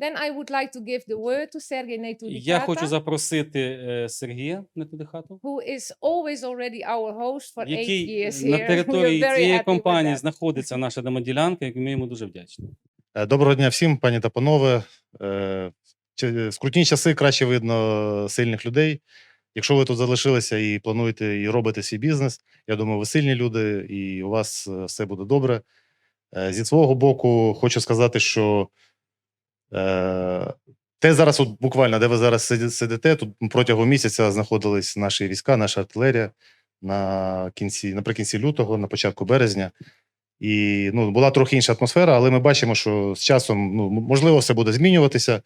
Then I would like to give the word to Sergei Я хочу Netudikata, запросити е, Сергія Нетудихату, who is always already our host for eight який years на here. We are території very цієї happy with компанії that. знаходиться наша демоділянка, і ми йому дуже вдячні. Е, Доброго дня всім, пані та панове. Е, чи- скрутні часи краще видно сильних людей. Якщо ви тут залишилися і плануєте і робите свій бізнес, я думаю, ви сильні люди, і у вас е, все буде добре. Е, Зі свого боку, хочу сказати, що те зараз, от буквально, де ви зараз сидите, тут протягом місяця знаходились наші війська, наша артилерія на кінці, наприкінці лютого, на початку березня. І ну, була трохи інша атмосфера, але ми бачимо, що з часом ну, можливо все буде змінюватися.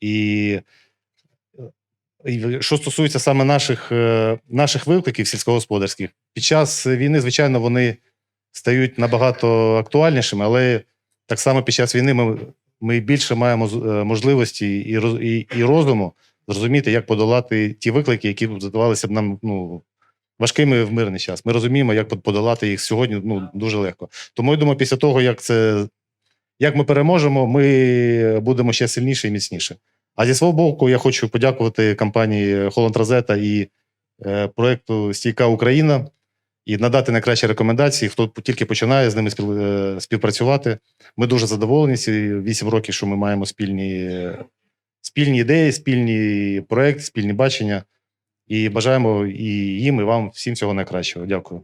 І, е, і що стосується саме наших, е, наших викликів сільськогосподарських, під час війни, звичайно, вони стають набагато актуальнішими, але так само під час війни ми, ми більше маємо е, можливості і, і, і розуму зрозуміти, як подолати ті виклики, які б здавалися б нам ну, важкими в мирний час. Ми розуміємо, як подолати їх сьогодні ну, дуже легко. Тому я думаю, після того, як це як ми переможемо, ми будемо ще сильніше і міцніше. А зі свого боку, я хочу подякувати компанії Holland Rosetta і е, проекту Стійка Україна і надати найкращі рекомендації, хто тільки починає з ними е, співпрацювати. Ми дуже задоволені ці вісім років, що ми маємо спільні, спільні ідеї, спільні проекти, спільні бачення. І бажаємо і їм, і вам всім всього найкращого. Дякую.